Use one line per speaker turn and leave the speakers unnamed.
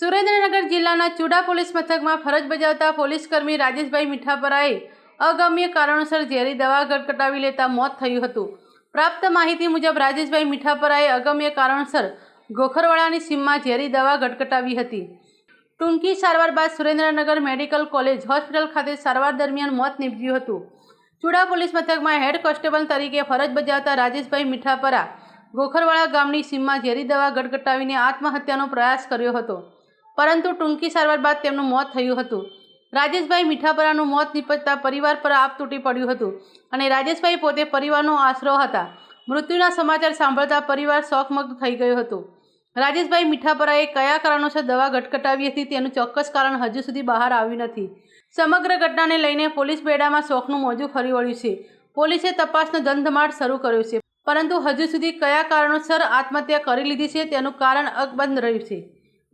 ભરૂચના ચુડા પોલીસ મથકમાં ફરજ બજાવતા પોલીસકર્મી રાજેશભાઈ મીઠાપરાએ અગમ્ય કારણોસર ઝેરી દવા ગટગટાવી લેતા મોત થયું હતું. પ્રાપ્ત માહિતી મુજબ રાજેશભાઈ મીઠાપરાએ અગમ્ય કારણોસર ગોખરવાડાની સીમમાં ઝેરી દવા ગટગટાવી હતી. ટૂંકી સારવાર બાદ સુરેન્દ્રનગર મેડિકલ કોલેજ હોસ્પિટલ ખાતે સારવાર દરમિયાન મોત નીપજ્યું હતું. ચુડા પોલીસ મથકમાં હેડ કોન્સ્ટેબલ તરીકે ફરજ બજાવતા રાજેશભાઈ મીઠાપરા ગોખરવાડા ગામની સીમમાં ઝેરી દવા ગટગટાવીને આત્મહત્યાનો પ્રયાસ કર્યો હતો. પરંતુ ટૂંકી સારવાર બાદ તેમનું મોત થયું હતું. રાજેશભાઈ મીઠાપરાનું મોત નિપજતા પરિવાર પર આપ તૂટી પડ્યું હતું અને રાજેશભાઈ પોતે પરિવારનો આશરો હતા. મૃત્યુના સમાચાર સાંભળતા પરિવાર શોકમગ્ન થઈ ગયો હતો. રાજેશભાઈ મીઠાપરાએ કયા કારણોસર દવા ગટગટાવી હતી તેનું ચોક્કસ કારણ હજુ સુધી બહાર આવ્યું નથી. સમગ્ર ઘટનાને લઈને પોલીસ બેડામાં શોખનું મોજું ફરી વળ્યું છે. પોલીસે તપાસનો ધમધમાટ શરૂ કર્યો છે. પરંતુ હજુ સુધી કયા કારણોસર આત્મહત્યા કરી લીધી છે તેનું કારણ અકબંધ રહ્યું છે.